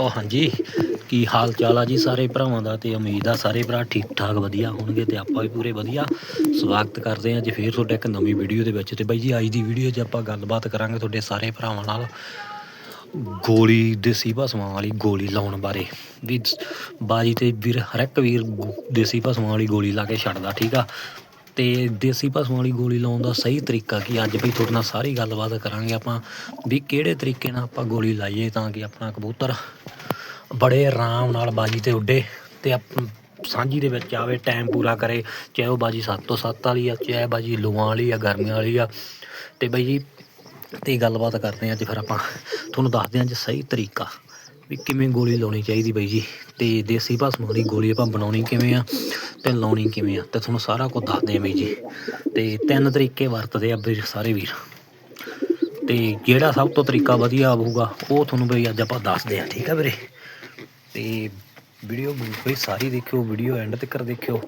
ਉਹ ਹਾਂਜੀ, ਕੀ ਹਾਲ ਚਾਲ ਆ ਜੀ ਸਾਰੇ ਭਰਾਵਾਂ ਦਾ ਤੇ ਉਮੀਦ ਆ ਸਾਰੇ ਭਰਾ ਠੀਕ ਠਾਕ ਵਧੀਆ ਹੋਣਗੇ ਤੇ ਆਪਾਂ ਵੀ ਪੂਰੇ ਵਧੀਆ। ਸਵਾਗਤ ਕਰਦੇ ਹਾਂ ਅੱਜ ਫੇਰ ਤੁਹਾਡੇ ਇੱਕ ਨਵੀਂ ਵੀਡੀਓ ਦੇ ਵਿੱਚ ਤੇ ਬਾਈ ਜੀ ਅੱਜ ਦੀ ਵੀਡੀਓ 'ਚ ਆਪਾਂ ਗੱਲਬਾਤ ਕਰਾਂਗੇ ਤੁਹਾਡੇ ਸਾਰੇ ਭਰਾਵਾਂ ਨਾਲ ਗੋਲੀ ਦੇਸੀ ਭਸਮਾਂ ਵਾਲੀ ਗੋਲੀ ਲਾਉਣ ਬਾਰੇ। ਵੀ ਬਾਜੀ ਤੇ ਵੀਰ ਹਰ ਇੱਕ ਵੀਰ ਗੋ- ਦੇਸੀ ਭਸਮਾਂ ਵਾਲੀ ਗੋਲੀ ਲਾ ਕੇ ਛੱਡਦਾ, ਠੀਕ ਆ? ਤੇ ਦੇਸੀ ਭਸਮਾਂ ਵਾਲੀ ਗੋਲੀ ਲਾਉਣ ਦਾ ਸਹੀ ਤਰੀਕਾ ਕੀ ਅੱਜ ਬਈ ਤੁਹਾਡੇ ਨਾਲ ਸਾਰੀ ਗੱਲਬਾਤ ਕਰਾਂਗੇ ਆਪਾਂ ਵੀ ਕਿਹੜੇ ਤਰੀਕੇ ਨਾਲ ਆਪਾਂ ਗੋਲੀ ਲਾਈਏ ਤਾਂ ਕਿ ਆਪਣਾ ਕਬੂਤਰ ਬੜੇ ਆਰਾਮ ਨਾਲ ਬਾਜੀ ਤੇ ਉੱਡੇ ਤੇ ਆਪ ਸਾਂਝੀ ਦੇ ਵਿੱਚ ਆਵੇ ਟਾਈਮ ਪੂਰਾ ਕਰੇ, ਚਾਹੇ ਉਹ ਬਾਜੀ 7 ਤੋਂ 7 ਵਾਲੀ ਆ, ਚਾਹੇ ਬਾਜੀ ਲੂਆਂ ਵਾਲੀ ਆ, ਗਰਮੀਆਂ ਵਾਲੀ ਆ। ਤੇ ਬਈ ਜੀ, ਤੇ ਗੱਲਬਾਤ ਕਰਦੇ ਹਾਂ ਅੱਜ ਫਿਰ ਆਪਾਂ। ਤੁਹਾਨੂੰ ਦੱਸਦੇ ਹਾਂ ਅੱਜ ਸਹੀ ਤਰੀਕਾ ਵੀ ਕਿਵੇਂ ਗੋਲੀ ਲਾਉਣੀ ਚਾਹੀਦੀ ਬਈ ਜੀ। ਤੇ ਦੇਸੀ ਭਸਮ ਵਾਲੀ ਗੋਲੀ ਆਪਾਂ ਬਣਾਉਣੀ ਕਿਵੇਂ ਆ ਤੇ ਲਾਉਣੀ ਕਿਵੇਂ ਆ, ਤੇ ਤੁਹਾਨੂੰ ਸਾਰਾ ਕੁਝ ਦੱਸਦੇ ਆ ਬਈ ਜੀ। ਤੇ ਤਿੰਨ ਤਰੀਕੇ ਵਰਤਦੇ ਆ ਵੀਰ ਸਾਰੇ ਵੀਰ। ਤੇ ਜਿਹੜਾ ਸਭ ਤੋਂ ਤਰੀਕਾ ਵਧੀਆ ਹੋਊਗਾ, ਉਹ ਤੁਹਾਨੂੰ ਬਈ ਅੱਜ ਆਪਾਂ ਦੱਸਦੇ ਆ ਠੀਕ ਆ ਵੀਰੇ? ਤੇ ਵੀਡੀਓ ਬਈ ਸਾਰੀ ਦੇਖਿਓ, ਵੀਡੀਓ ਐਂਡ ਤੱਕ ਦੇਖਿਓ,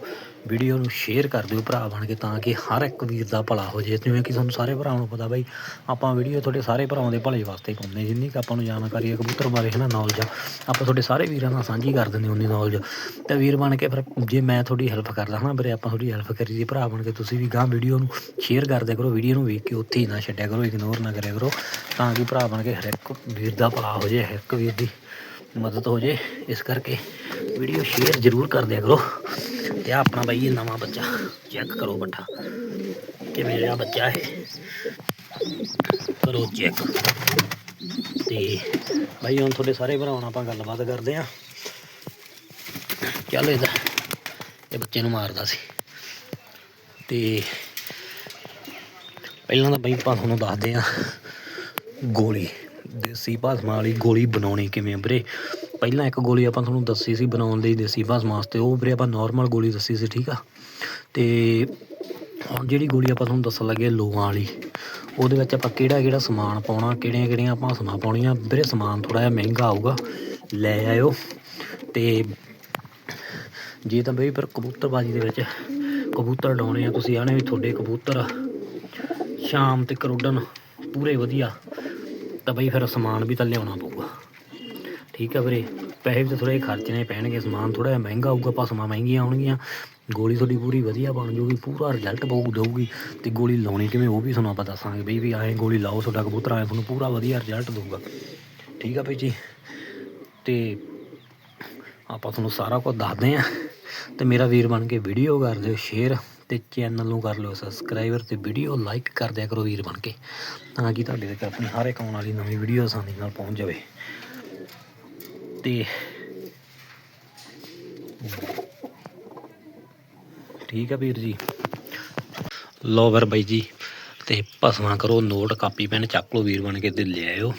ਵੀਡੀਓ ਨੂੰ ਸ਼ੇਅਰ ਕਰ ਦਿਓ ਭਰਾ ਬਣ ਕੇ ਤਾਂ ਕਿ ਹਰ ਇੱਕ ਵੀਰ ਦਾ ਭਲਾ ਹੋ ਜਾਏ। ਜਿਵੇਂ ਕਿ ਤੁਹਾਨੂੰ ਸਾਰੇ ਭਰਾਵਾਂ ਨੂੰ ਪਤਾ ਬਈ, ਆਪਾਂ ਵੀਡੀਓ ਤੁਹਾਡੇ ਸਾਰੇ ਭਰਾਵਾਂ ਦੇ ਭਲੇ ਵਾਸਤੇ ਹੀ ਪਾਉਂਦੇ ਹਾਂ। ਜਿੰਨੀ ਕੁ ਆਪਾਂ ਨੂੰ ਜਾਣਕਾਰੀ ਹੈ ਕਬੂਤਰ ਬਾਰੇ ਹੈ ਨਾ ਨੌਲੇਜ ਆਪਾਂ ਤੁਹਾਡੇ ਸਾਰੇ ਵੀਰਾਂ ਨਾਲ ਸਾਂਝੀ ਕਰ ਦਿੰਦੇ ਉਨੀ ਨੌਲੇਜ ਤੇ ਵੀਰ ਬਣ ਕੇ ਫਿਰ ਜੇ ਮੈਂ ਤੁਹਾਡੀ ਹੈਲਪ ਕਰਦਾ ਹਾਂ ਵੀਰੇ, ਆਪਾਂ ਤੁਹਾਡੀ ਹੈਲਪ ਕਰੀਏ, ਭਰਾ ਬਣ ਕੇ ਤੁਸੀਂ ਵੀ ਗਾਂ ਵੀਡੀਓ ਨੂੰ ਸ਼ੇਅਰ ਕਰਦੇ ਕਰੋ, ਵੀਡੀਓ ਨੂੰ ਵੇਖ ਕੇ ਉੱਥੇ ਹੀ ਨਾ ਛੱਡਿਆ ਕਰੋ ਇਗਨੋਰ ਨਾ ਕਰਿਆ ਕਰੋ, ਤਾਂ ਕਿ ਭਰਾ ਬਣ ਕੇ ਹਰ ਇੱਕ ਵੀਰ ਦਾ ਭਲਾ ਹੋ ਜਾਏ, ਹਰ ਇੱਕ ਵੀਰ ਦੀ। ਮਦਦ ਹੋ ਜੇ, ਇਸ ਕਰਕੇ ਵੀਡੀਓ ਸ਼ੇਅਰ ਜ਼ਰੂਰ ਕਰ ਦਿਆ ਕਰੋ ਤੇ ਆਹ ਆਪਣਾ ਬਾਈ ਇਹ ਨਵਾਂ ਬੱਚਾ ਚੈੱਕ ਕਰੋ ਬੱਠਾ ਕਿ ਮੇਰਾ ਬੱਚਾ ਹੈ ਕਰੋ ਚੈੱਕ ਤੇ ਬਾਈ ਹੁਣ ਤੁਹਾਡੇ ਸਾਰੇ ਭਰਾਵਾਂ ਨਾਲ ਆਪਾਂ ਗੱਲਬਾਤ ਕਰਦੇ ਆਂ ਚੱਲ ਇਹਦਾ, ਇਹ ਬੱਚੇ ਨੂੰ ਮਾਰਦਾ ਸੀ। ਤੇ ਪਹਿਲਾਂ ਤਾਂ ਬਈ ਆਪਾਂ ਤੁਹਾਨੂੰ ਦੱਸਦੇ ਆਂ ਗੋਲੀ। ਦੇਸੀ ਭਾਸਮਾਂ ਵਾਲੀ ਗੋਲੀ ਬਣਾਉਣੀ ਕਿਵੇਂ ਵੀਰੇ? ਪਹਿਲਾਂ ਇੱਕ ਗੋਲੀ ਆਪਾਂ ਤੁਹਾਨੂੰ ਦੱਸੀ ਸੀ ਬਣਾਉਣ ਲਈ ਦੇਸੀ ਭਾਸਮਾਂ ਵਾਸਤੇ, ਉਹ ਵੀਰੇ ਆਪਾਂ ਨਾਰਮਲ ਗੋਲੀ ਦੱਸੀ ਸੀ, ਠੀਕ ਆ? ਤੇ ਹੁਣ ਜਿਹੜੀ ਗੋਲੀ ਆਪਾਂ ਤੁਹਾਨੂੰ ਦੱਸਣ ਲੱਗੇ ਲੋਹਾਂ ਵਾਲੀ, ਉਹਦੇ ਵਿੱਚ ਆਪਾਂ ਕਿਹੜਾ ਕਿਹੜਾ ਸਮਾਨ ਪਾਉਣਾ, ਕਿਹੜੀਆਂ ਕਿਹੜੀਆਂ ਭਾਸਮਾਂ ਪਾਉਣੀਆਂ, ਵੀਰੇ ਸਮਾਨ ਥੋੜਾ ਜਿਹਾ ਮਹਿੰਗਾ ਆਊਗਾ, ਲੈ ਆਇਓ। ਤੇ ਜੇ ਤਾਂ ਬਈ ਪਰ ਕਬੂਤਰਬਾਜੀ ਦੇ ਵਿੱਚ ਕਬੂਤਰ ਡਾਉਣੇ ਆ ਤੁਸੀਂ ਆਣੇ ਵੀ ਤੁਹਾਡੇ ਕਬੂਤਰ। ਸ਼ਾਮ ਤੇ ਕਰੋਡਨ ਪੂਰੇ ਵਧੀਆ। ਤਾਂ ਬਈ ਫਿਰ ਸਮਾਨ ਵੀ ਤਾਂ ਲਿਆਉਣਾ ਪਊਗਾ। ਠੀਕ ਆ ਵੀਰੇ, ਪੈਸੇ ਵੀ ਤਾਂ ਥੋੜੇ ਖਰਚਣੇ ਪੈਣਗੇ, ਸਮਾਨ ਥੋੜਾ ਜਿਹਾ ਮਹਿੰਗਾ ਆਊਗਾ ਭਸਮਾਂ ਮਹਿੰਗੀਆਂ ਆਉਣਗੀਆਂ ਗੋਲੀ ਤੁਹਾਡੀ ਪੂਰੀ ਵਧੀਆ ਬਣ ਜੂਗੀ, ਪੂਰਾ ਰਿਜ਼ਲਟ ਪਊ ਦਊਗੀ। ਤੇ ਗੋਲੀ ਲਾਉਣੀ ਕਿਵੇਂ, ਉਹ ਵੀ ਤੁਹਾਨੂੰ ਆਪਾਂ ਦੱਸਾਂਗੇ ਬਈ ਵੀ ਐਂ ਗੋਲੀ ਲਾਓ ਤੁਹਾਡਾ ਕਬੂਤਰ ਆਏ ਤੁਹਾਨੂੰ ਪੂਰਾ ਵਧੀਆ ਰਿਜ਼ਲਟ ਦਊਗਾ। ਠੀਕ ਆ ਬਈ ਜੀ। ਤੇ ਆਪਾਂ ਤੁਹਾਨੂੰ ਸਾਰਾ ਕੁਝ ਦੱਸਦੇ ਆਂ। ਤੇ ਮੇਰਾ ਵੀਰ ਬਣ ਕੇ ਵੀਡੀਓ ਕਰ ਦਿਓ ਸ਼ੇਅਰ ਅਤੇ ਚੈਨਲ ਨੂੰ ਕਰ ਲਿਓ ਸਬਸਕ੍ਰਾਈਬਰ ਅਤੇ ਵੀਡੀਓ ਲਾਈਕ ਕਰ ਦਿਆ ਕਰੋ ਵੀਰ ਬਣ ਕੇ, ਤਾਂ ਕਿ ਤੁਹਾਡੇ ਤੱਕ ਆਪਣੀ ਹਰ ਇੱਕ ਆਉਣ ਵਾਲੀ ਨਵੀਂ ਵੀਡੀਓ ਆਸਾਨੀ ਨਾਲ ਪਹੁੰਚ ਜਾਵੇ। ਤੇ ਠੀਕ ਆ ਵੀਰ ਜੀ। ਲੋ ਫਿਰ ਬਾਈ ਜੀ, ਤੇ ਭਸਵਾ ਕਰੋ ਨੋਟ ਕਾਪੀ ਪੈਨ ਚੱਕ ਲਓ ਵੀਰ ਬਣ ਕੇ ਤੇ ਲੈ ਆਇਓ।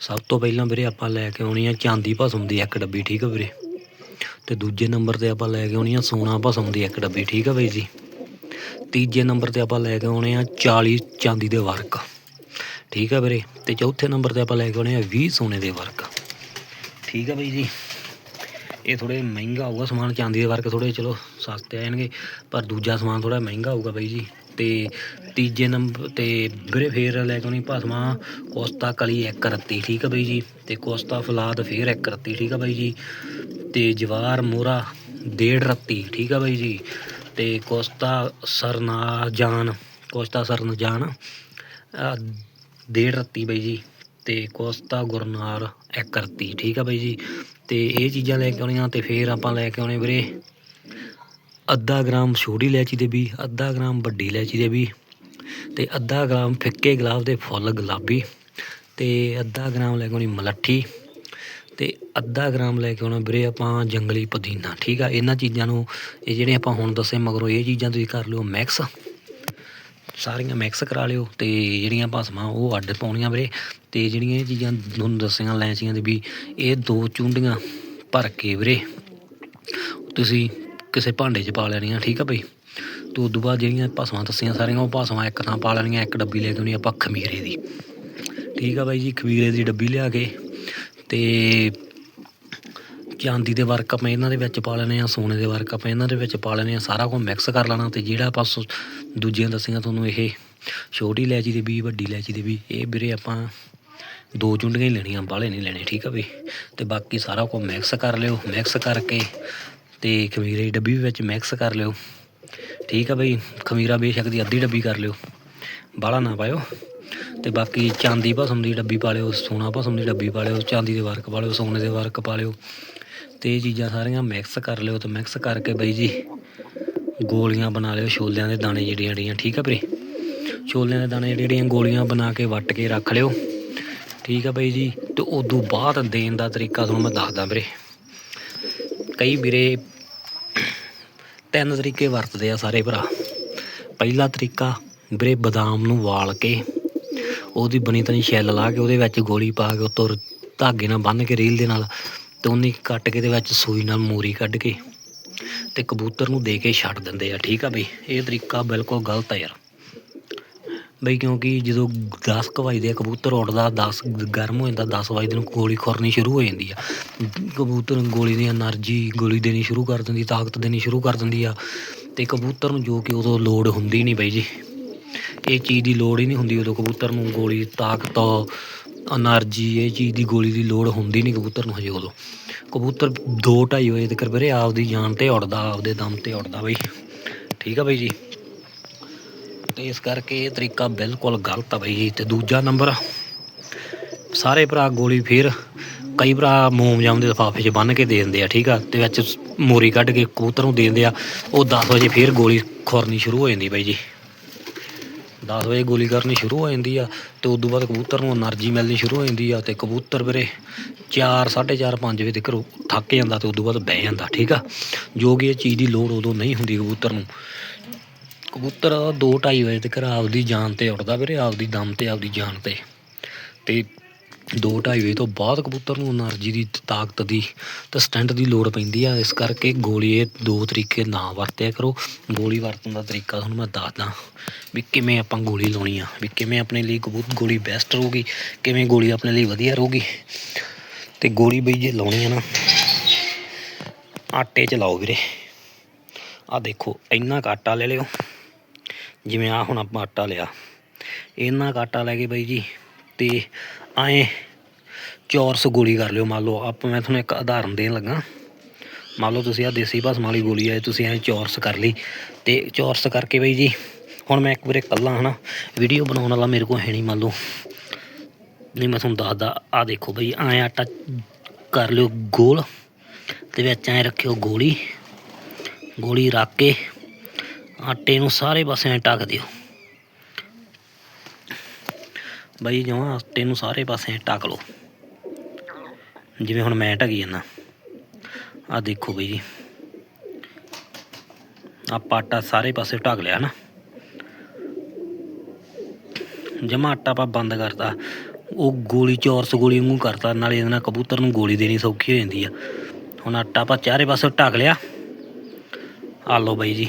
ਸਭ ਤੋਂ ਪਹਿਲਾਂ ਵੀਰੇ ਆਪਾਂ ਲੈ ਕੇ ਆਉਣੀ ਆ ਚਾਂਦੀ ਭਸਮ ਦੀ ਇੱਕ ਡੱਬੀ, ਠੀਕ ਆ ਵੀਰੇ? ਤੇ ਦੂਜੇ ਨੰਬਰ ਤੇ ਆਪਾਂ ਲੈ ਕੇ ਆਉਣੀ ਆ ਸੋਨਾ ਭਸਮ ਦੀ ਇੱਕ ਡੱਬੀ, ਠੀਕ ਆ ਬਾਈ ਜੀ? ਤੀਜੇ ਨੰਬਰ ਤੇ ਆਪਾਂ ਲੈ ਕੇ ਆਉਣੇ ਆ 40 ਚਾਂਦੀ ਦੇ ਵਰਕ। ਠੀਕ ਆ ਵੀਰੇ? ਤੇ ਚੌਥੇ ਨੰਬਰ ਤੇ ਆਪਾਂ ਲੈ ਕੇ ਆਉਣੇ ਆ 20 ਸੋਨੇ ਦੇ ਵਰਕ। ਠੀਕ ਆ ਬਾਈ ਜੀ? ਇਹ ਥੋੜੇ ਮਹਿੰਗਾ ਹੋਊਗਾ ਸਮਾਨ, ਚਾਂਦੀ ਦੇ ਵਰਕ ਥੋੜੇ ਚਲੋ ਸਸਤੇ ਆਣਗੇ ਪਰ ਦੂਜਾ ਸਮਾਨ ਥੋੜਾ ਮਹਿੰਗਾ ਹੋਊਗਾ ਬਾਈ ਜੀ। ਤੇ ਤੀਜੇ ਨੰਬਰ ਤੇ ਵੀਰੇ ਫੇਰ ਲੈ ਕੇ ਆਉਣੀ ਭਸਮਾ ਕੋਸਤਾ ਕਲੀ ਇੱਕ ਰੱਤੀ, ਠੀਕ ਆ ਬਾਈ ਜੀ? ਤੇ ਕੋਸਤਾ ਫਲਾਦ ਫੇਰ ਇੱਕ ਰੱਤੀ, ਠੀਕ ਆ ਬਾਈ ਜੀ? ਤੇ ਜਵਾਰ ਮੋਰਾ ਡੇਢ ਰੱਤੀ, ਠੀਕ ਆ ਬਾਈ ਜੀ? ਤੇ ਕੋਸਤਾ ਸਰਨਾ ਜਾਨ, ਕੋਸਤਾ ਸਰਨਜਾਨ ਡੇਢ ਰੱਤੀ ਬਾਈ ਜੀ, ਤੇ ਕੋਸਤਾ ਗੁਰਨਾਰ ਇੱਕ ਰੱਤੀ ਠੀਕ ਆ ਬਾਈ ਜੀ? ਤੇ ਇਹ ਚੀਜ਼ਾਂ ਲੈ ਕੇ ਆਉਣੀਆਂ ਤੇ ਫੇਰ ਆਪਾਂ ਲੈ ਕੇ ਆਉਣੇ ਵੀਰੇ ਅੱਧਾ ਗ੍ਰਾਮ ਛੋਟੀ ਇਲਾਇਚੀ ਦੇ ਵੀ ਅੱਧਾ ਗ੍ਰਾਮ ਵੱਡੀ ਇਲਾਇਚੀ ਦੇ ਵੀ ਤੇ ਅੱਧਾ ਗ੍ਰਾਮ ਫਿੱਕੇ ਗੁਲਾਬ ਦੇ ਫੁੱਲ ਗੁਲਾਬੀ, ਤੇ ਅੱਧਾ ਗ੍ਰਾਮ ਲੈ ਕੇ ਆਉਣੀ ਮਲੱਠੀ ਅਤੇ ਅੱਧਾ ਗ੍ਰਾਮ ਲੈ ਕੇ ਆਉਣਾ ਵੀਰੇ ਆਪਾਂ ਜੰਗਲੀ ਪੁਦੀਨਾ, ਠੀਕ ਆ? ਇਹਨਾਂ ਚੀਜ਼ਾਂ ਨੂੰ, ਇਹ ਜਿਹੜੇ ਆਪਾਂ ਹੁਣ ਦੱਸੇ ਮਗਰੋਂ, ਇਹ ਚੀਜ਼ਾਂ ਤੁਸੀਂ ਕਰ ਲਿਓ ਮਿਕਸ ਸਾਰੀਆਂ ਮਿਕਸ ਕਰਾ ਲਿਓ ਤੇ ਜਿਹੜੀਆਂ ਭਸਮਾਂ ਉਹ ਅੱਡ ਪਾਉਣੀਆਂ ਵੀਰੇ। ਤੇ ਜਿਹੜੀਆਂ ਇਹ ਚੀਜ਼ਾਂ ਤੁਹਾਨੂੰ ਦੱਸੀਆਂ ਲੈਚੀਆਂ ਦੇ ਵੀ, ਇਹ ਦੋ ਚੁੰਡੀਆਂ ਭਰ ਕੇ ਵੀਰੇ, ਤੁਸੀਂ ਕਿਸੇ ਭਾਂਡੇ 'ਚ ਪਾ ਲੈਣੀਆਂ, ਠੀਕ ਆ ਬਈ? ਤੇ ਤੋਂ ਬਾਅਦ ਜਿਹੜੀਆਂ ਭਸਮਾਂ ਦੱਸੀਆਂ ਸਾਰੀਆਂ, ਉਹ ਭਸਮਾਂ ਇੱਕ ਥਾਂ ਪਾ ਲੈਣੀਆਂ, ਇੱਕ ਡੱਬੀ ਲੈ ਕੇ ਆਉਣੀ ਆਪਾਂ ਖਮੀਰੇ ਦੀ। ਠੀਕ ਆ ਬਾਈ ਜੀ, ਖਮੀਰੇ ਦੀ ਡੱਬੀ ਲਿਆ ਕੇ ਤੇ ਚਾਂਦੀ ਦੇ ਵਰਕ ਆਪਾਂ ਇਹਨਾਂ ਦੇ ਵਿੱਚ ਪਾ ਲੈਣੇ ਆ ਸੋਨੇ ਦੇ ਵਰਕ ਆਪਾਂ ਇਹਨਾਂ ਦੇ ਵਿੱਚ ਪਾ ਲੈਣੇ ਆ ਸਾਰਾ ਕੁਝ ਮਿਕਸ ਕਰ ਲੈਣਾ ਤੇ ਜਿਹੜਾ ਆਪਾਂ ਸੋ- ਦੂਜੀਆਂ ਦੱਸੀਆਂ ਤੁਹਾਨੂੰ ਇਹ ਛੋਟੀ ਇਲਾਇਚੀ ਦੇ ਵੀ, ਵੱਡੀ ਇਲਾਇਚੀ ਦੇ ਵੀ, ਇਹ ਵੀਰੇ ਆਪਾਂ ਦੋ ਚੁੰਡੀਆਂ ਹੀ ਲੈਣੀਆਂ, ਬਾਹਲੇ ਨਹੀਂ ਲੈਣੇ, ਠੀਕ ਆ ਵੀ? ਤੇ ਬਾਕੀ ਸਾਰਾ ਕੁਝ ਮਿਕਸ ਕਰ ਲਿਓ ਮਿਕਸ ਕਰਕੇ ਤੇ ਖਮੀਰੇ ਦੀ ਡੱਬੀ ਵਿੱਚ ਮਿਕਸ ਕਰ ਲਿਓ, ਠੀਕ ਆ ਬਈ? ਖਮੀਰਾ ਬੇਸ਼ੱਕ ਦੀ ਅੱਧੀ ਡੱਬੀ ਕਰ ਲਿਓ, ਬਾਹਲਾ ਨਾ ਪਾਇਓ। ਤੇ ਬਾਕੀ ਚਾਂਦੀ ਭਸਮ ਦੀ ਡੱਬੀ ਪਾ ਲਿਓ, ਸੋਨਾ ਭਸਮ ਦੀ ਡੱਬੀ ਪਾ ਲਿਓ, ਚਾਂਦੀ ਦੇ ਵਰਕ ਪਾ ਲਿਓ, ਸੋਨੇ ਦੇ ਵਰਕ ਪਾ ਲਿਓ। ਤੇ ਇਹ ਚੀਜ਼ਾਂ ਸਾਰੀਆਂ ਮਿਕਸ ਕਰ ਲਿਓ ਤੇ ਮਿਕਸ ਕਰਕੇ ਬਈ ਜੀ ਗੋਲੀਆਂ ਬਣਾ ਲਿਓ ਛੋਲਿਆਂ ਦੇ ਦਾਣੇ ਜਿਹੜੀਆਂ ਜਿਹੜੀਆਂ, ਠੀਕ ਆ ਵੀਰੇ? ਛੋਲਿਆਂ ਦੇ ਦਾਣੇ ਜਿਹੜੀਆਂ ਜਿਹੜੀਆਂ ਗੋਲੀਆਂ ਬਣਾ ਕੇ ਵੱਟ ਕੇ ਰੱਖ ਲਿਓ, ਠੀਕ ਆ ਬਈ ਜੀ? ਤੇ ਉਦੋਂ ਬਾਅਦ ਦੇਣ ਦਾ ਤਰੀਕਾ ਤੁਹਾਨੂੰ ਮੈਂ ਦੱਸਦਾ ਵੀਰੇ। ਕਈ ਵੀਰੇ ਤਿੰਨ ਤਰੀਕੇ ਵਰਤਦੇ ਆ ਸਾਰੇ ਭਰਾ। ਪਹਿਲਾ ਤਰੀਕਾ ਵੀਰੇ ਬਦਾਮ ਨੂੰ ਵਾਲ ਕੇ ਉਹਦੀ ਬਣੀ ਤਨੀ ਸ਼ੈਲ ਲਾ ਕੇ ਉਹਦੇ ਵਿੱਚ ਗੋਲੀ ਪਾ ਕੇ ਉੱਤੋਂ ਧਾਗੇ ਨਾਲ ਬੰਨ੍ਹ ਕੇ ਰੀਲ ਦੇ ਨਾਲ ਤੇ ਉਹਨੇ ਕੱਟ ਕੇ ਦੇ ਵਿੱਚ ਸੂਈ ਨਾਲ ਮੋਰੀ ਕੱਢ ਕੇ ਤੇ ਕਬੂਤਰ ਨੂੰ ਦੇ ਕੇ ਛੱਡ ਦਿੰਦੇ ਆ, ਠੀਕ ਆ ਬਈ? ਇਹ ਤਰੀਕਾ ਬਿਲਕੁਲ ਗਲਤ ਆ ਯਾਰ। ਬਈ ਕਿਉਂਕਿ ਜਦੋਂ 10 ਕਵਾਈ ਦੇ ਕਬੂਤਰ ਉੱਡਦਾ 10 ਗਰਮ ਹੋ ਜਾਂਦਾ 10 ਵਜੇ ਨੂੰ ਗੋਲੀ ਖੁਰਨੀ ਸ਼ੁਰੂ ਹੋ ਜਾਂਦੀ ਆ। ਕਬੂਤਰ ਨੂੰ ਗੋਲੀ ਦੀ એનર્ਜੀ ਗੋਲੀ ਦੇਣੀ ਸ਼ੁਰੂ ਕਰ ਦਿੰਦੀ, ਤਾਕਤ ਦੇਣੀ ਸ਼ੁਰੂ ਕਰ ਦਿੰਦੀ ਆ ਤੇ ਕਬੂਤਰ ਨੂੰ ਜੋ ਕਿ ਉਦੋਂ ਲੋੜ ਹੁੰਦੀ ਨਹੀਂ ਬਈ ਜੀ। ਇਹ ਚੀਜ਼ ਦੀ ਲੋੜ ਹੀ ਨਹੀਂ ਹੁੰਦੀ ਉਦੋਂ ਕਬੂਤਰ ਨੂੰ ਗੋਲੀ ਤਾਕਤ ਅਨਰਜੀ ਇਹ ਚੀਜ਼ ਦੀ ਗੋਲੀ ਦੀ ਲੋੜ ਹੁੰਦੀ ਨਹੀਂ ਕਬੂਤਰ ਨੂੰ ਹਜੇ ਉਦੋਂ। ਕਬੂਤਰ 2 2.5 ਵਜੇ ਤੱਕ ਵੀਰੇ ਆਪਦੀ ਜਾਨ ਤੇ ਉੜਦਾ, ਆਪਦੇ ਦਮ ਤੇ ਉੜਦਾ ਬਈ। ਠੀਕ ਆ ਬਈ ਜੀ? ਤੇ ਇਸ ਕਰਕੇ ਇਹ ਤਰੀਕਾ ਬਿਲਕੁਲ ਗਲਤ ਆ ਬਈ ਜੀ। ਤੇ ਦੂਜਾ ਨੰਬਰ, ਸਾਰੇ ਭਰਾ ਗੋਲੀ ਫੇਰ ਕਈ ਭਰਾ ਮੋਮ ਜਾਮ ਦੇ ਲਫਾਫੇ 'ਚ ਬੰਨ ਕੇ ਦੇ ਦਿੰਦੇ ਆ, ਠੀਕ ਆ? ਤੇ ਵਿੱਚ ਮੋਰੀ ਕੱਢ ਕੇ ਕਬੂਤਰ ਨੂੰ ਦੇ ਦਿੰਦੇ ਆ। ਉਹ 10 ਵਜੇ ਫੇਰ ਗੋਲੀ ਖੁਰਨੀ ਸ਼ੁਰੂ ਹੋ ਜਾਂਦੀ ਬਾਈ ਜੀ। 10 ਵਜੇ ਗੋਲੀ ਕਰਨੀ ਸ਼ੁਰੂ ਹੋ ਜਾਂਦੀ ਆ ਤੇ ਤੋਂ ਬਾਅਦ ਕਬੂਤਰ ਨੂੰ એનર્ਜੀ ਮਿਲਣੀ ਸ਼ੁਰੂ ਹੋ ਜਾਂਦੀ ਆ ਤੇ ਕਬੂਤਰ ਵੀਰੇ 4 4:30 5 ਵਜੇ ਤੱਕ ਥੱਕ ਜਾਂਦਾ ਤੇ ਤੋਂ ਬਾਅਦ ਬਹਿ ਜਾਂਦਾ, ਠੀਕ ਆ? ਜੋ ਕਿ ਇਹ ਚੀਜ਼ ਦੀ ਲੋੜ ਉਦੋਂ ਨਹੀਂ ਹੁੰਦੀ ਕਬੂਤਰ ਨੂੰ। ਕਬੂਤਰ 2 2:30 ਵਜੇ ਤੱਕ ਆਪਦੀ ਜਾਨ ਤੇ ਉੱਡਦਾ ਵੀਰੇ, ਆਪਦੀ ਦਮ ਤੇ, ਆਪਦੀ ਜਾਨ ਤੇ। ਤੇ ਦੋ ਢਾਈ ਵਜੇ ਤੋਂ ਬਾਅਦ ਕਬੂਤਰ ਨੂੰ એનર્ਜੀ ਦੀ ਤਾਕਤ ਦੀ ਤੇ ਸਟੈਂਡ ਦੀ ਲੋੜ ਪੈਂਦੀ ਆ। ਇਸ ਕਰਕੇ ਗੋਲੀ ਇਹ ਦੋ ਤਰੀਕੇ ਨਾ ਵਰਤਿਆ ਕਰੋ। ਗੋਲੀ ਵਰਤਣ ਦਾ ਤਰੀਕਾ ਤੁਹਾਨੂੰ ਮੈਂ ਦੱਸਦਾ ਵੀ ਕਿਵੇਂ ਆਪਾਂ ਗੋਲੀ ਲਾਉਣੀ ਆ, ਵੀ ਕਿਵੇਂ ਆਪਣੇ ਲਈ ਕਬੂਤਰ ਗੋਲੀ ਬੈਸਟ ਰਹੂਗੀ, ਕਿਵੇਂ ਗੋਲੀ ਆਪਣੇ ਲਈ ਵਧੀਆ ਰਹੂਗੀ। ਤੇ ਗੋਲੀ ਬਈ ਜੇ ਲਾਉਣੀ ਆ ਨਾ, ਆਟੇ ਚ ਲਾਓ ਵੀਰੇ। ਆ ਦੇਖੋ, ਇੰਨਾ ਆਟਾ ਲੈ ਲਿਓ। ਜਿਵੇਂ ਆ ਹੁਣ ਆਪਾਂ ਆਟਾ ਲਿਆ। ਇੰਨਾ ਆਟਾ ਲੈ ਕੇ ਬਈ ਜੀ ਤੇ ਐਂ ਚੌਰਸ ਗੋਲੀ ਕਰ ਲਿਓ ਮੰਨ ਲਓ। ਆਪਾਂ ਮੈਂ ਤੁਹਾਨੂੰ ਇੱਕ ਉਦਾਹਰਨ ਦੇਣ ਲੱਗਾ। ਮੰਨ ਲਓ ਤੁਸੀਂ ਆ ਦੇਸੀ ਭਸਮ ਵਾਲੀ ਗੋਲੀ ਹੈ ਤੁਸੀਂ ਐਂ ਚੌਰਸ ਕਰ ਲਈ। ਤੇ ਚੌਰਸ ਕਰਕੇ ਬਈ ਜੀ, ਹੁਣ ਮੈਂ ਇੱਕ ਵਾਰ ਇਕੱਲਾ ਹਨਾ ਵੀਡੀਓ ਬਣਾਉਣ ਵਾਲਾ ਮੇਰੇ ਕੋਲ ਹੈ ਨਹੀਂ ਮੰਨ ਲਓ। ਨਹੀਂ, ਮੈਂ ਤੁਹਾਨੂੰ ਦੱਸਦਾ ਆ ਦੇਖੋ ਬਈ ਐਂ ਆਟਾ ਕਰ ਲਿਓ ਗੋਲ, ਤੇ ਵਿੱਚ ਐਂ ਰੱਖਿਓ ਗੋਲੀ। ਗੋਲੀ ਰੱਖ ਕੇ ਆਟੇ ਨੂੰ ਸਾਰੇ ਪਾਸੇ ਐਂ ਢੱਕ ਦਿਓ। ਬਾਈ ਜਮਾ ਆਟੇ ਨੂੰ ਸਾਰੇ ਪਾਸੇ ਐਂ ਢੱਕ ਲਓ। ਜਿਵੇਂ ਹੁਣ ਮੈਂ ਢਕੀ ਜਾਂਦਾ। ਆ ਦੇਖੋ ਬਈ ਜੀ। ਆਪਾਂ ਆਟਾ ਸਾਰੇ ਪਾਸੇ ਢੱਕ ਲਿਆ ਨਾ। ਜਮਾ ਆਟਾ ਆਪਾਂ ਬੰਦ ਕਰਤਾ। ਉਹ ਗੋਲੀ ਚੌਰਸ ਗੋਲੀ ਵਾਂਗੂ ਕਰਤਾ, ਨਾਲੇ ਇਹਦੇ ਨਾਲ ਕਬੂਤਰ ਨੂੰ ਗੋਲੀ ਦੇਣੀ ਸੌਖੀ ਹੋ ਜਾਂਦੀ ਆ। ਹੁਣ ਆਟਾ ਆਪਾਂ ਚਾਰੇ ਪਾਸੇ ਢੱਕ ਲਿਆ। ਆ ਲਓ ਬਾਈ ਜੀ।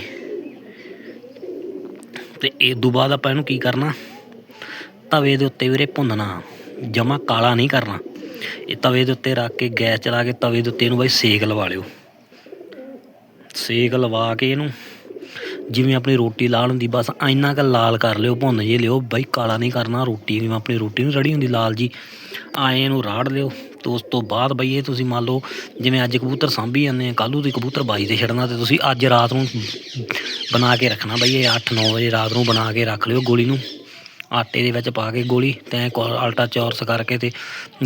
ਤੇ ਇਹ ਤੋਂ ਬਾਅਦ ਆਪਾਂ ਇਹਨੂੰ ਕੀ ਕਰਨਾ? ਤਵੇ ਦੇ ਉੱਤੇ ਵੀਰੇ ਭੁੰਨਣਾ, ਜਮਾ ਕਾਲਾ ਨਹੀਂ ਕਰਨਾ। ਇਹ ਤਵੇ ਦੇ ਉੱਤੇ ਰੱਖ ਕੇ ਗੈਸ ਚਲਾ ਕੇ ਤਵੇ ਦੇ ਉੱਤੇ ਇਹਨੂੰ ਬਾਈ ਸੇਕ ਲਵਾ ਲਿਓ। ਸੇਕ ਲਵਾ ਕੇ ਇਹਨੂੰ ਜਿਵੇਂ ਆਪਣੀ ਰੋਟੀ ਲਾਲ ਹੁੰਦੀ, ਬਸ ਇੰਨਾ ਕੁ ਲਾਲ ਕਰ ਲਿਓ, ਭੁੰਨ ਜੇ ਲਿਓ, ਬਾਈ ਕਾਲਾ ਨਹੀਂ ਕਰਨਾ ਰੋਟੀ, ਜਿਵੇਂ ਆਪਣੀ ਰੋਟੀ ਨੂੰ ਰੜੀ ਹੁੰਦੀ ਲਾਲ ਜੀ। ਆਏ ਇਹਨੂੰ ਰਾੜ ਲਿਓ। ਤੇ ਉਸ ਤੋਂ ਬਾਅਦ ਬਈ ਇਹ ਤੁਸੀਂ ਮੰਨ ਲਓ, ਜਿਵੇਂ ਅੱਜ ਕਬੂਤਰ ਸਾਂਭੀ ਜਾਂਦੇ ਆ, ਕੱਲ੍ਹ ਦੀ ਕਬੂਤਰ ਬਾਈ ਤੇ ਛੱਡਣਾ ਤੇ ਤੁਸੀਂ ਅੱਜ ਰਾਤ ਨੂੰ ਬਣਾ ਕੇ ਰੱਖਣਾ ਬਈ, ਇਹ 8-9 ਵਜੇ ਰਾਤ ਨੂੰ ਬਣਾ ਕੇ ਰੱਖ ਲਿਓ ਗੋਲੀ ਨੂੰ। ਆਟੇ ਦੇ ਵਿੱਚ ਪਾ ਕੇ ਗੋਲੀ, ਤੈਂ ਆਲਟਾ ਚੌਰਸ ਕਰਕੇ ਤੇ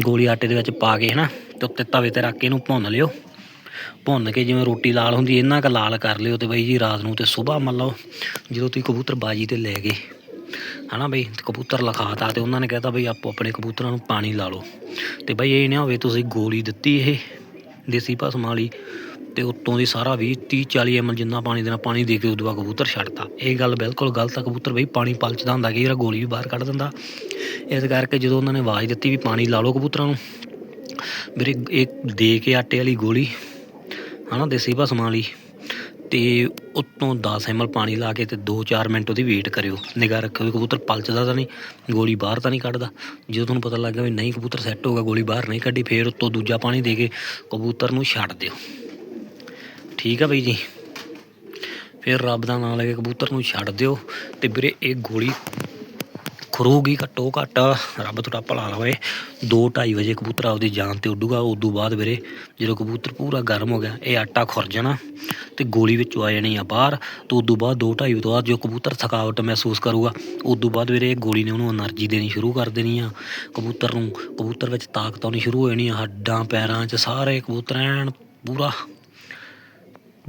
ਗੋਲੀ ਆਟੇ ਦੇ ਵਿੱਚ ਪਾ ਕੇ, ਹਨਾ? ਤੇ ਉੱਤੇ ਤਵੇ ਤੇ ਰੱਖ ਕੇ ਇਹਨੂੰ ਭੁੰਨ ਲਿਓ। ਭੁੰਨ ਕੇ ਜਿਵੇਂ ਰੋਟੀ ਲਾਲ ਹੁੰਦੀ ਇਹਨਾਂ ਕੁ ਲਾਲ ਕਰ ਲਿਓ ਤੇ ਬਈ ਜੀ ਰਾਤ ਨੂੰ ਤੇ ਸਵੇਰ ਮੰਨ ਲਓ, ਜਦੋਂ ਤੁਸੀਂ ਕਬੂਤਰ ਬਾਜੀ ਤੇ ਲੈ ਗਏ, ਹਨਾ ਬਈ? ਤੇ ਕਬੂਤਰ ਲਿਖਾਤਾ ਤੇ ਉਹਨਾਂ ਨੇ ਕਹਿਤਾ ਬਈ ਆਪੋ ਆਪਣੇ ਕਬੂਤਰਾਂ ਨੂੰ ਪਾਣੀ ਲਾ ਲਓ। ਤੇ ਬਈ ਇਹ ਨਾ ਹੋਵੇ ਤੁਸੀਂ ਗੋਲੀ ਦਿੱਤੀ ਇਹ ਦੇਸੀ ਭਸਮ ਵਾਲੀ ਤੇ ਉੱਤੋਂ ਦੀ ਸਾਰਾ 20 30 40 ਐਮਐਲ ਜਿੰਨਾ ਪਾਣੀ ਦੇਣਾ, ਪਾਣੀ ਦੇ ਕੇ ਉਦੋਂ ਬਾਅਦ ਕਬੂਤਰ ਛੱਡਤਾ। ਇਹ ਗੱਲ ਬਿਲਕੁਲ ਗਲਤ ਆ ਕਬੂਤਰ ਬਈ, ਪਾਣੀ ਪਲਚਦਾ ਹੁੰਦਾ ਕਿ ਜਿਹੜਾ ਗੋਲੀ ਵੀ ਬਾਹਰ ਕੱਢ ਦਿੰਦਾ। ਇਸ ਕਰਕੇ ਜਦੋਂ ਉਹਨਾਂ ਨੇ ਆਵਾਜ਼ ਦਿੱਤੀ ਵੀ ਪਾਣੀ ਲਾ ਲਓ ਕਬੂਤਰਾਂ ਨੂੰ, ਵੀਰੇ ਇਹ ਦੇ ਕੇ ਆਟੇ ਵਾਲੀ ਗੋਲੀ, ਹਨਾ ਦੇਸੀ ਭਸਮਾਂ ਵਾਲੀ, ਤੇ ਉੱਤੋਂ 10 ਐਮਐਲ ਪਾਣੀ ਲਾ ਕੇ ਤੇ 2-4 ਮਿੰਟ ਉਹਦੀ ਵੇਟ ਕਰਿਓ। ਨਿਗਾਹ ਰੱਖਿਓ ਵੀ ਕਬੂਤਰ ਪਲਚਦਾ ਤਾਂ ਨਹੀਂ, ਗੋਲੀ ਬਾਹਰ ਤਾਂ ਨਹੀਂ ਕੱਢਦਾ। ਜਦੋਂ ਤੁਹਾਨੂੰ ਪਤਾ ਲੱਗ ਗਿਆ ਵੀ ਨਹੀਂ ਕਬੂਤਰ ਸੈੱਟ ਹੋ ਗਿਆ, ਗੋਲੀ ਬਾਹਰ ਨਹੀਂ ਕੱਢੀ, ਫੇਰ ਉੱਤੋਂ ਦੂਜਾ ਪਾਣੀ ਦੇ ਕੇ ਕਬੂਤਰ ਨੂੰ ਛੱਡ ਦਿਓ। ਠੀਕ ਆ ਬਾਈ ਜੀ। ਫਿਰ ਰੱਬ ਦਾ ਨਾਮ ਲੈ ਕੇ ਕਬੂਤਰ ਨੂੰ ਛੱਡ ਦਿਓ ਤੇ ਵੀਰੇ ਇਹ ਗੋਲੀ ਖਰੂਗੀ ਘੱਟੋ ਘੱਟ, ਰੱਬ ਤੁਹਾਡਾ ਭਲਾ ਲਵੇ। 2:30 ਵਜੇ ਕਬੂਤਰ ਆਪਦੀ ਜਾਨ ਤੇ ਉੱਡੂਗਾ ਉਸ ਤੋਂ ਬਾਅਦ ਵੀਰੇ ਜਦੋਂ ਕਬੂਤਰ ਪੂਰਾ ਗਰਮ ਹੋ ਗਿਆ, ਇਹ ਆਟਾ ਖੁਰ ਜਾਣਾ ਤੇ ਗੋਲੀ ਵਿੱਚੋਂ ਆ ਜਾਣੀ ਆ ਬਾਹਰ। ਤੇ ਉਸ ਤੋਂ ਬਾਅਦ 2:30 ਤੋਂ ਬਾਅਦ ਜੋ ਕਬੂਤਰ ਥਕਾਵਟ ਮਹਿਸੂਸ ਕਰੂਗਾ ਉਸ ਤੋਂ ਬਾਅਦ ਵੀਰੇ ਇਹ ਗੋਲੀ ਨੇ ਉਹਨੂੰ એનર્ਜੀ ਦੇਣੀ ਸ਼ੁਰੂ ਕਰ ਦੇਣੀ ਆ। ਕਬੂਤਰ ਨੂੰ, ਕਬੂਤਰ ਵਿੱਚ ਤਾਕਤ ਆਉਣੀ ਸ਼ੁਰੂ ਹੋ ਜਾਣੀ ਆ, ਹੱਡਾਂ, ਪੈਰਾਂ 'ਚ ਸਾਰੇ ਕਬੂਤਰ ਐਨ ਪੂਰਾ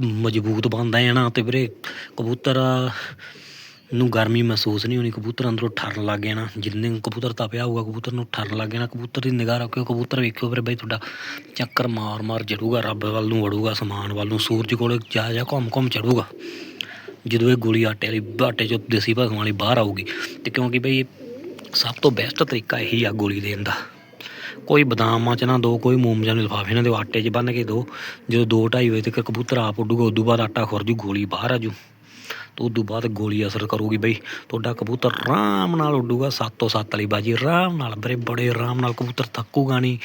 ਮਜ਼ਬੂਤ ਬਣਦਾ ਜਾਣਾ ਤੇ ਵੀਰੇ ਕਬੂਤਰ ਨੂੰ ਗਰਮੀ ਮਹਿਸੂਸ ਨਹੀਂ ਹੋਣੀ, ਕਬੂਤਰ ਅੰਦਰੋਂ ਠਰਨ ਲੱਗ ਜਾਣਾ ਜਿੰਨੇ ਕਬੂਤਰ ਤਪਿਆ ਹੋਊਗਾ, ਕਬੂਤਰ ਨੂੰ ਠਰਨ ਲੱਗ ਜਾਣਾ ਕਬੂਤਰ ਦੀ ਨਿਗਾਹ ਰੱਖਿਓ, ਕਬੂਤਰ ਵੇਖਿਓ ਫਿਰ ਬਈ, ਤੁਹਾਡਾ ਚੱਕਰ ਮਾਰ ਮਾਰ ਜੜੂਗਾ ਰੱਬ ਵੱਲ ਨੂੰ ਵੜੂਗਾ, ਸਮਾਨ ਵੱਲ ਨੂੰ, ਸੂਰਜ ਕੋਲ ਜਾ ਜਾ ਘੁੰਮ ਘੁੰਮ ਚੜੂਗਾ। ਜਦੋਂ ਇਹ ਗੋਲੀ ਆਟੇ ਵਾਲੀ, ਆਟੇ ਚੋਂ ਦੇਸੀ ਭਸਮ ਵਾਲੀ ਬਾਹਰ ਆਊਗੀ। ਤੇ ਕਿਉਂਕਿ ਬਈ ਸਭ ਤੋਂ ਬੈਸਟ ਤਰੀਕਾ ਇਹੀ ਆ ਗੋਲੀ ਦੇਣ ਦਾ। ਕੋਈ ਬਦਾਮਾਂ ਚ ਨਾ ਦੋ, ਕੋਈ ਮੂੰਮ ਜਾਂ ਲਿਫਾਫੇ ਨਾਲ ਦਿਓ ਆਟੇ 'ਚ ਬੰਨ ਕੇ ਦਿਓ ਜਦੋਂ 2:30 ਵਜੇ ਤੱਕ ਕਬੂਤਰ ਆਪ ਉੱਡੂਗਾ, ਉਦੋਂ ਬਾਅਦ ਆਟਾ ਖੁਰ ਜੂ, ਗੋਲੀ ਬਾਹਰ ਆ ਜੂ। ਤੇ ਉਦੋਂ ਬਾਅਦ ਗੋਲੀ ਅਸਰ ਕਰੂਗੀ ਬਈ। ਤੁਹਾਡਾ ਕਬੂਤਰ ਆਰਾਮ ਨਾਲ ਉੱਡੂਗਾ 7 ਤੋਂ 7 ਵਾਲੀ ਬਾਜੀ ਆਰਾਮ ਨਾਲ। ਬਰੇ ਬੜੇ ਆਰਾਮ ਨਾਲ ਕਬੂਤਰ ਥੱਕੂਗਾ ਨਹੀਂ।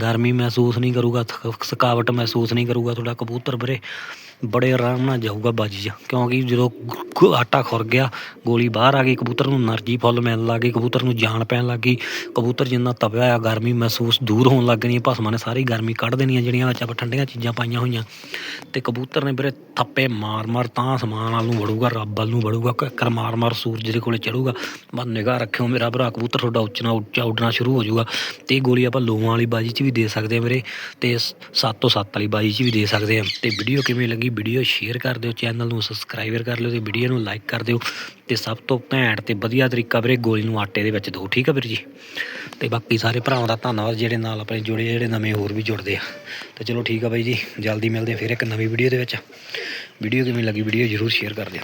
ਗਰਮੀ ਮਹਿਸੂਸ ਨਹੀਂ ਕਰੂਗਾ ਥਕ- ਥਕਾਵਟ ਮਹਿਸੂਸ ਨਹੀਂ ਕਰੂਗਾ ਤੁਹਾਡਾ ਕਬੂਤਰ ਬਰੇ। ਬੜੇ ਆਰਾਮ ਨਾਲ ਜਾਊਗਾ ਬਾਜੀ ਜਾ। ਕਿਉਂਕਿ ਜਦੋਂ ਆਟਾ ਖੁਰ ਗਿਆ, ਗੋਲੀ ਬਾਹਰ ਆ ਗਈ, ਕਬੂਤਰ ਨੂੰ એનર્ਜੀ ਫੁੱਲ ਮਿਲਣ ਲੱਗ ਗਈ, ਕਬੂਤਰ ਨੂੰ ਜਾਨ ਪੈਣ ਲੱਗ ਗਈ। ਕਬੂਤਰ ਜਿੰਨਾ ਤਪਿਆ ਹੋਇਆ, ਗਰਮੀ ਮਹਿਸੂਸ ਦੂਰ ਹੋਣ ਲੱਗ ਗਈ, ਭਸਮਾਂ ਨੇ ਸਾਰੀ ਗਰਮੀ ਕੱਢ ਦੇਣੀ ਆ ਜਿਹੜੀਆਂ ਆਪਾਂ ਠੰਡੀਆਂ ਚੀਜ਼ਾਂ ਪਾਈਆਂ ਹੋਈਆਂ। ਤੇ ਕਬੂਤਰ ਨੇ ਵੀਰੇ ਥੱਪੇ ਮਾਰ-ਮਾਰ ਤਾਂ ਸਮਾਨ ਵੱਲ ਨੂੰ ਵੜੂਗਾ, ਰੱਬ ਵੱਲ ਨੂੰ ਵੜੂਗਾ ਕੱਕਰ ਮਾਰ-ਮਾਰ ਸੂਰਜ ਦੇ ਕੋਲੇ ਚੜੂਗਾ। ਬਸ ਨਿਗਾਹ ਰੱਖਿਓ ਮੇਰਾ ਭਰਾ, ਕਬੂਤਰ ਤੁਹਾਡਾ ਉੱਚਣਾ ਉੱਚਾ ਉੱਡਣਾ ਸ਼ੁਰੂ ਹੋ ਜਾਊਗਾ। ਤੇ ਇਹ ਗੋਲੀ ਆਪਾਂ ਲੋਵਾਂ ਵਾਲੀ ਬਾਜੀ 'ਚ ਵੀ ਦੇ ਸਕਦੇ ਆ ਮੇਰੇ ਤੇ 7 ਤੋਂ 7 ਵਾਲੀ ਬਾਜੀ 'ਚ ਵੀ ਦੇ ਸਕਦੇ ਆ ਤੇ ਵੀਡੀਓ ਕਿਵੇਂ ਲੱਗੀ ਵੀਡੀਓ ਸ਼ੇਅਰ ਕਰ ਦਿਓ ਚੈਨਲ ਨੂੰ ਸਬਸਕ੍ਰਾਈਬਰ ਕਰ ਲਿਓ ਤੇ ਵੀਡੀਓ ਨੂੰ ਲਾਈਕ ਕਰ ਦਿਓ ਤੇ ਸਭ ਤੋਂ ਭੈਣ ਤੇ ਵਧੀਆ ਤਰੀਕਾ ਵੀਰੇ ਗੋਲੀ ਨੂੰ ਆਟੇ ਦੇ ਵਿੱਚ ਦਿਓ ਠੀਕ ਆ ਵੀਰ ਜੀ? ਤੇ ਬਾਕੀ ਸਾਰੇ ਭਰਾਵਾਂ ਦਾ ਧੰਨਵਾਦ ਜਿਹੜੇ ਨਾਲ ਆਪਣੇ ਜੁੜੇ ਜਿਹੜੇ ਨਵੇਂ ਹੋਰ ਵੀ ਜੁੜਦੇ ਆ। ਤੇ ਚਲੋ ਠੀਕ ਆ ਬਾਈ ਜੀ, ਜਲਦੀ ਮਿਲਦੇ ਆ ਫਿਰ ਇੱਕ ਨਵੀਂ ਵੀਡੀਓ ਦੇ ਵਿੱਚ। ਵੀਡੀਓ ਕਿਵੇਂ ਲੱਗੀ ਵੀਡੀਓ ਜ਼ਰੂਰ ਸ਼ੇਅਰ ਕਰ ਦਿਓ।